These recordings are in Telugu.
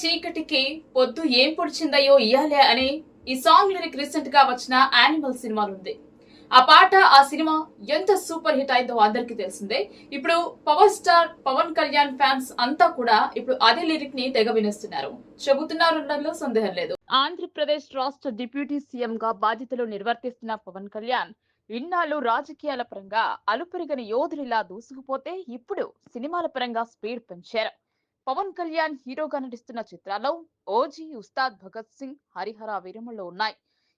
చీకటికి పొద్దు ఏం పొడిచిందయో ఇయ్యాలే అని ఈ సాంగ్ లిరిక్ రీసెంట్గా వచ్చిన యానిమల్ సినిమాలు ఉంది ఆ పాట ఆ సినిమా ఎంత సూపర్ హిట్ అయిందో అందరికీ తెలిసిందే. ఇప్పుడు power star Pawan Kalyan fans అంతా కూడా ఇప్పుడు అదే లిరిక్ని తెగ వినేస్తున్నారు. చెబుతున్నారనడంలో సందేహం లేదు. ఆంధ్రప్రదేశ్ రాష్ట్ర డిప్యూటీ సీఎం గా బాధ్యతలు నిర్వర్తిస్తున్న పవన్ కళ్యాణ్ ఇన్నాళ్ళు రాజకీయాల పరంగా అలుపెరగని యోధుడిలా దూసుకుపోతే ఇప్పుడు సినిమాల పరంగా స్పీడ్ పెంచారు. పవన్ కళ్యాణ్ హీరోగా నటిస్తున్న చిత్రాల్లో ఓజీ ఉస్తాద్ భగత్ సింగ్ హరిహర వీరములు ఉన్నాయి.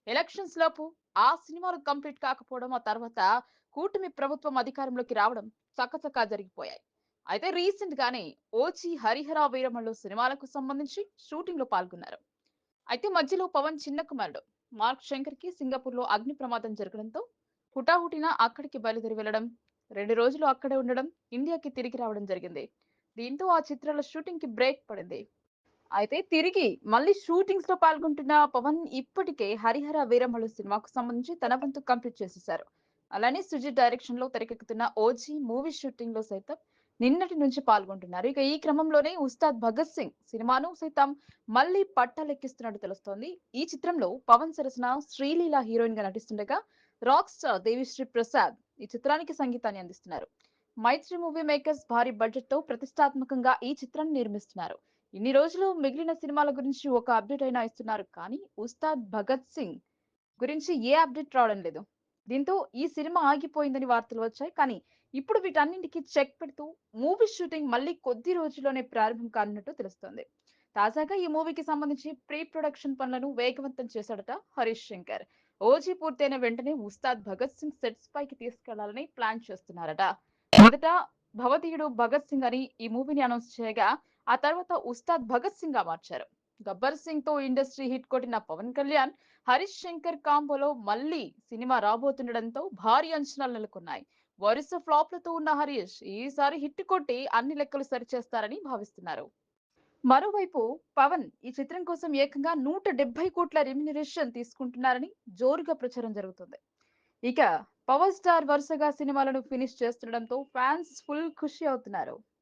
ఎలక్షన్స్ లోపు ఆ సినిమాలు కంప్లీట్ కాకపోవడం ఆ తర్వాత కూటమి ప్రభుత్వం అధికారంలోకి రావడం చకచకా జరిగిపోయాయి. అయితే రీసెంట్ గానే ఓజీ హరిహర వీరమల్లు సినిమాలకు సంబంధించి షూటింగ్లో పాల్గొన్నారు. అయితే మధ్యలో పవన్ చిన్న కుమారుడు మార్క్ శంకర్కి సింగపూర్లో అగ్ని ప్రమాదం జరగడంతో హుటాహుటిన అక్కడికి బయలుదేరి వెళ్ళడం రెండు రోజులు అక్కడే ఉండడం ఇండియాకి తిరిగి రావడం జరిగింది. దీంతో ఆ చిత్రాల షూటింగ్కి బ్రేక్ పడింది. అయితే తిరిగి మళ్ళీ షూటింగ్స్లో పాల్గొంటున్న పవన్ ఇప్పటికే హరిహర వీరమల్లు సినిమాకు సంబంధించి తన వంతు కంప్లీట్ చేసేశారు. అలానే సుజిత్ డైరెక్షన్లో తెరకెక్కుతున్న ఓజీ మూవీ షూటింగ్లో సైతం నిన్నటి నుంచి పాల్గొంటున్నారు. ఇక ఈ క్రమంలోనే ఉస్తాద్ భగత్ సింగ్ సినిమాను సైతం మళ్ళీ పట్టలెక్కిస్తున్నట్టు తెలుస్తోంది. ఈ చిత్రంలో పవన్ సరసన శ్రీలీల హీరోయిన్గా నటిస్తుండగా రాక్ స్టార్ దేవిశ్రీ ప్రసాద్ ఈ చిత్రానికి సంగీతాన్ని అందిస్తున్నారు. మైత్రి మూవీ మేకర్స్ భారీ బడ్జెట్తో ప్రతిష్టాత్మకంగా ఈ చిత్రాన్ని నిర్మిస్తున్నారు. ఇన్ని రోజులు మిగిలిన సినిమాల గురించి ఒక అప్డేట్ అయినా ఇస్తున్నారు. కానీ ఉస్తాద్ భగత్ సింగ్ గురించి ఏ అప్డేట్ రావడం లేదు. దీంతో ఈ సినిమా ఆగిపోయిందని వార్తలు వచ్చాయి. కానీ ఇప్పుడు వీటన్నింటికి చెక్ పెడుతూ మూవీ షూటింగ్ మళ్ళీ కొద్ది రోజుల్లోనే ప్రారంభం కానున్నట్టు తెలుస్తోంది. తాజాగా ఈ మూవీకి సంబంధించి ప్రీ ప్రొడక్షన్ పనులను వేగవంతం చేశాడట హరీష్ శంకర్. ఓజీ పూర్తయిన వెంటనే ఉస్తాద్ భగత్ సింగ్ సెట్స్ పైకి తీసుకెళ్ళాలని ప్లాన్ చేస్తున్నారట. మొదట భవతీయుడు భగత్ సింగ్ అని ఈ మూవీని అనౌన్స్ చేయగా ఆ తర్వాత ఉస్తాద్ భగత్ సింగ్గా మార్చారు. గబ్బర్ సింగ్తో ఇండస్ట్రీ హిట్ కొట్టిన పవన్ కళ్యాణ్ హరీష్ శంకర్ కాంబోలో మళ్ళీ సినిమా రాబోతుండడంతో భారీ అంచనాలు నెలకొన్నాయి. వరుస ఫ్లాప్లతో ఉన్న హరీష్ ఈసారి హిట్ కొట్టి అన్ని లెక్కలు సరిచేస్తారని భావిస్తున్నారు. మరోవైపు పవన్ ఈ చిత్రం కోసం ఏకంగా నూట డెబ్బై కోట్ల రెమ్యునరేషన్ తీసుకుంటున్నారని జోరుగా ప్రచారం జరుగుతుంది. ఇక పవర్ స్టార్ వరుసగా సినిమాలను ఫినిష్ చేస్తుండడంతో ఫ్యాన్స్ ఫుల్ ఖుషి అవుతున్నారు.